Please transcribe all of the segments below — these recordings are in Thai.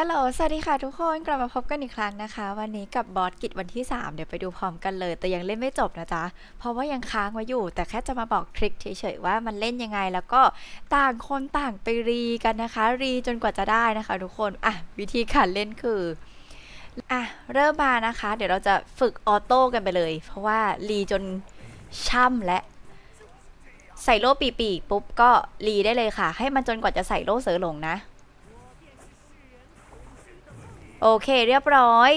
ฮัลโหล สวัสดีค่ะทุกคน กลับมาพบกันอีกครั้งนะคะ วันนี้กับบอสกิจวันที่ 3 เดี๋ยวไปดูพร้อมกันเลย แต่ยังเล่นไม่จบนะจ๊ะ เพราะว่ายังค้างไว้อยู่ แต่แค่จะมาบอกทริคเฉยๆว่ามันเล่นยังไง แล้วก็ต่างคนต่างไปรีกันนะคะ รีจนกว่าจะได้นะคะ ทุกคน อะ วิธีการเล่นคือ อะ เริ่มมานะคะ เดี๋ยวเราจะฝึกออโต้กันไปเลย เพราะว่ารีจนช่ำและใส่โล่ปีๆปุ๊บก็รีได้เลยค่ะ ให้มันจนกว่าจะใส่โล่เสือหลงนะ โอเคเรียบร้อย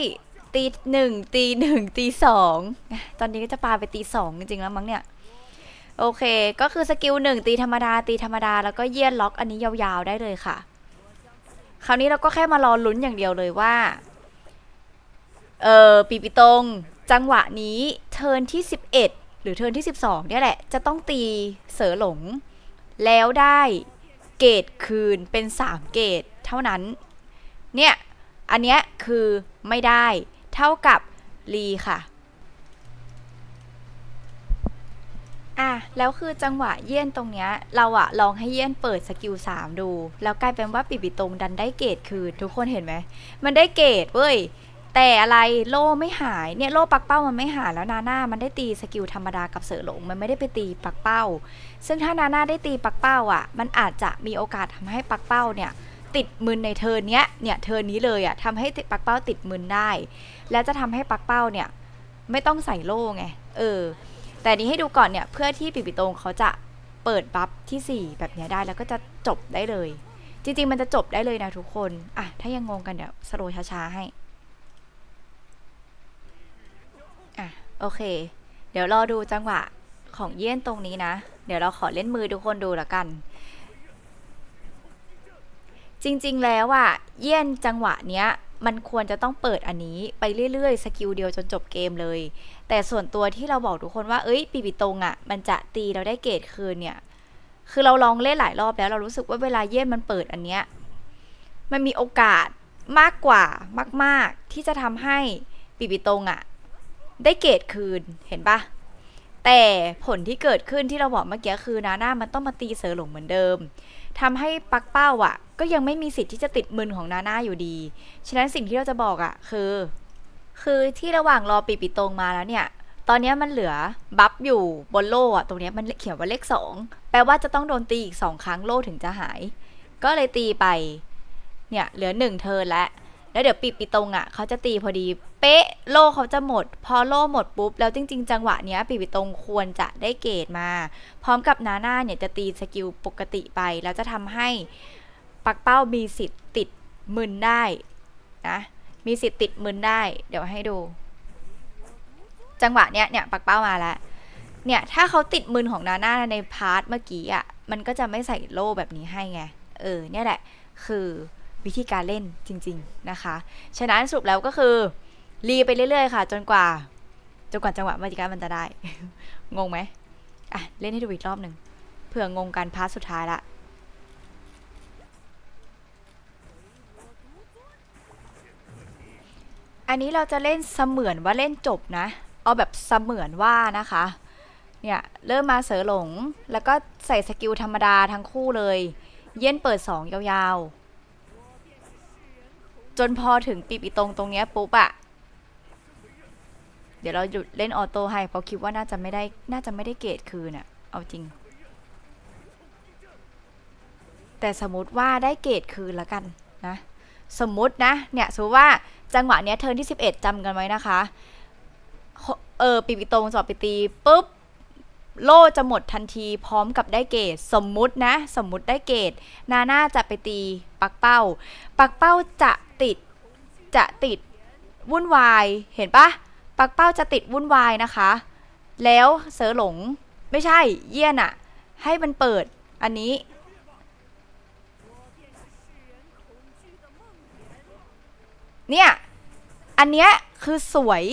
ตีหนึ่งตีหนึ่งตีสองตอนนี้ก็จะปาไปตีสองจริงๆแล้วมั้งเนี่ย โอเค ก็คือสกิลหนึ่งตีธรรมดาตีธรรมดาแล้วก็เยี่ยนล็อกอันนี้ยาวๆได้เลยค่ะ คราวนี้เราก็แค่มารอลุ้นอย่างเดียวเลยว่า เออปีปิตง จังหวะนี้เทินที่ 11 หรือเทินที่ 12 เนี่ยแหละ จะต้องตีเสือหลง แล้วได้เกรดคืนเป็น 3 เกรดเท่านั้น เนี่ย อันเนี้ยคือไม่ได้ เท่ากับรีค่ะอะแล้วคือจังหวะเยี่ยนตรงเนี้ยเราอะลองให้เยี่ยนเปิดสกิล3ดู แล้วกลายเป็นว่าปิปิตรงดันได้เกรดคืนทุกคนเห็นไหม มันได้เกรดเว้ย แต่อะไรโล่ไม่หายเนี่ยโล่ปักเป้ามันไม่หายแล้วนาน่ามันได้ตีสกิลธรรมดากับเสือหลงมันไม่ได้ไปตีปักเป้า ซึ่งถ้านาน่าได้ตีปักเป้าอะมันอาจจะมีโอกาสทำให้ปักเป้าเนี่ย ติดมึนในเทิร์นเนี้ยเนี่ยเทิร์นนี้เลยอะทำให้ปักเป้าติดมึนได้ แล้วจะทำให้ปักเป้าเนี่ย ไม่ต้องใส่โล่ไงเออ แต่นี้ให้ดูก่อนเนี่ยเพื่อที่ปิปิโตงเขาจะเปิดบัฟที่ 4 แบบเนี้ยได้แล้วก็จะจบได้เลย จริง ๆ มันจะจบได้เลยนะทุกคนอะถ้ายังงงกันเดี๋ยวสโลช้าๆให้อะโอเค เดี๋ยวรอดูจังหวะของเยี่ยนตรงนี้นะ เดี๋ยวเราขอเล่นมือทุกคนดูละกัน จริงๆ แล้วอะเยี่ยนจังหวะเนี้ย มันควรจะต้องเปิดอันนี้ไปเรื่อยๆ สกิลเดียวจนจบเกมเลย แต่ส่วนตัวที่เราบอกทุกคนว่า เอ้ย ปีปิตรงอะมันจะตีเราได้เกรดคืนเนี่ย คือเราลองเล่นหลายรอบแล้วเรารู้สึกว่าเวลาเยี่ยนมันเปิดอันเนี้ย มันมีโอกาสมากกว่ามาก ๆ ที่จะทำให้ปีปิตรงอะได้เกรดคืน เห็นปะแต่ผลที่เกิดขึ้นที่เราบอกเมื่อกี้คือนาหน่ามันต้องมาตีเสือหลงเหมือนเดิมทำให้ปักเป้าอะ ก็ยังไม่มีสิทธิ์ที่จะติดมือของนาน่าอยู่ดี ฉะนั้นสิ่งที่เราจะบอกอะคือ คือที่ระหว่างรอปีปิตรงมาแล้วเนี่ย ตอนนี้มันเหลือบัฟอยู่บนโล่อะตรงเนี้ยมันเขียนว่าเลขสองแปลว่าจะต้องโดนตีอีกสองครั้งโล่ถึงจะหาย ก็เลยตีไป เนี่ยเหลือหนึ่งเทิร์นแล้วแล้วเดี๋ยวปีปิตรงอะเขาจะตีพอดี เป๊ะโล่เขาจะหมด พอโล่หมดปุ๊บ แล้วจริง ๆ จังหวะเนี้ยปีปิตรงควรจะได้เกรดมา พร้อมกับนาน่าเนี่ยจะตีสกิลปกติไป แล้วจะทำให้ ปักเป้ามีสิทธิ์ติดมึนได้นะมีสิทธิ์ติดมึนได้ เดี๋ยวให้ดู จังหวะเนี้ยเนี่ยปักเป้ามาแล้วเนี่ยถ้าเขาติดมึนของนาน่าในพาร์ทเมื่อกี้อะมันก็จะไม่ใส่โล่แบบนี้ให้ไงเออเนี่ยแหละคือวิธีการเล่นจริง ๆนะคะ ฉะนั้นสรุปแล้วก็คือรีไปเรื่อยๆ ค่ะ จนกว่าจนกว่าจังหวะมาจิการมันจะได้ งงไหมอะ เล่นให้ดูอีกรอบหนึ่งเผื่องงกันพาร์ทสุดท้ายละ อันนี้เราจะเล่นเสมือนว่าเล่นจบนะ เอาแบบเสมือนว่านะคะ เนี่ยเริ่มมาเสือหลง แล้วก็ใส่สกิลธรรมดาทั้งคู่เลย เย็นเปิดสองยาวๆ จนพอถึงปีปีตรงตรงเนี้ยปุ๊บอะเดี๋ยวเราหยุดเล่นออโต้ให้เพราะคิดว่าน่าจะไม่ได้น่าจะไม่ได้เกรดคืนอะเอาจริง แต่สมมติว่าได้เกรดคืนละกันนะ สมมตินะเนี่ยสมมติว่าจังหวะเนี้ยเทิร์นที่ 11จำกันไว้นะคะเออปีปีตรงสอบไปตีปุ๊บโล่จะหมดทันทีพร้อมกับได้เกรดสมมุตินะ สมมุติได้เกรดนาน่าจะไปตีปักเป้า ปักเป้าจะติดจะติดวุ่นวายเห็นปะปักเป้าจะติดวุ่นวายนะคะ แล้วเสือหลงไม่ใช่เยี่ยนอะให้มันเปิดอันนี้ เนี่ย อันเนี้ยคือสวย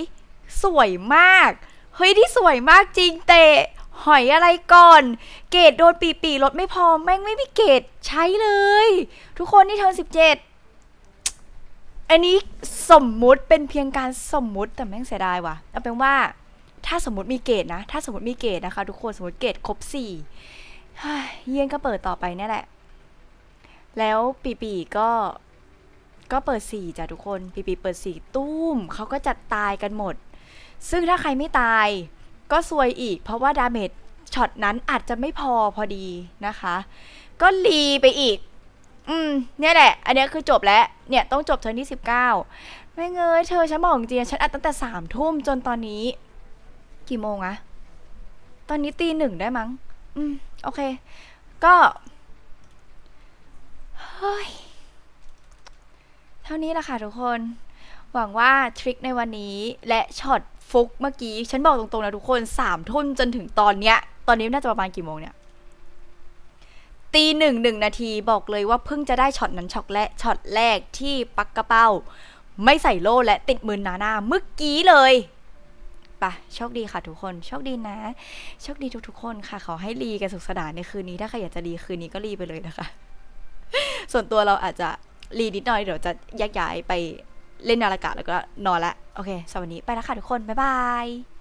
สวยมาก เฮ้ยที่สวยมากจริงเตะหอยอะไรก่อน เกรดโดนปีปีลดไม่พอแม่งไม่มีเกรดใช้เลย ทุกคนนี่เทิร์นสิบเจ็ดอันนี้สมมุติเป็นเพียงการสมมุติแต่แม่งเสียดายว่ะเอาเป็นว่าถ้าสมมติมีเกรดนะ ถ้าสมมติมีเกรดนะคะ ทุกคนสมมติเกรดครบสี่เฮ้ยเยี่ยนก็เปิดต่อไปนี่แหละ แล้วปีปีก็ ก็เปิดสี่จ้ะทุกคนปีปีเปิดสี่ตุ้มเขาก็จัดตายกันหมด ซึ่งถ้าใครไม่ตาย ก็ซวยอีก เพราะว่าดาเมจช็อตนั้นอาจจะไม่พอพอดีนะคะ ก็รีไปอีก อืม เนี่ยแหละ อันนี้คือจบแล้ว เนี่ยต้องจบเทอร์นที่สิบเก้าไม่เงยเธอฉันบอกจริงฉันอัดตั้งแต่สามทุ่มจนตอนนี้ กี่โมงอะตอนนี้ตีหนึ่งได้มั้ง อืม โอเค ก็ เฮ้ย เท่านี้แหละค่ะทุกคน หวังว่าทริคในวันนี้และช็อตฟุกเมื่อกี้ ฉันบอกตรงๆนะทุกคนสามทุ่มจนถึงตอนเนี้ย ตอนนี้น่าจะประมาณกี่โมงเนี่ยตีหนึ่งหนึ่งนาทีบอกเลยว่าเพิ่งจะได้ช็อตนั้นช็อตแรกช็อตแรกที่ปักกระเป้าไม่ใส่โล่และติดมือนาหน้าเมื่อกี้เลยปะโชคดีค่ะทุกคนโชคดีนะ โชคดีทุกๆคนค่ะ ขอให้รีกันสุขสนานในคืนนี้ถ้าใครอยากจะรีคืนนี้ก็รีไปเลยนะคะ ส่วนตัวเราอาจจะ รีนิดหน่อยเดี๋ยวจะแยกย้ายไปเล่นนาฬิกาแล้วก็นอนละโอเคสำหรับวันนี้ไปแล้วค่ะทุกคน บ๊ายบาย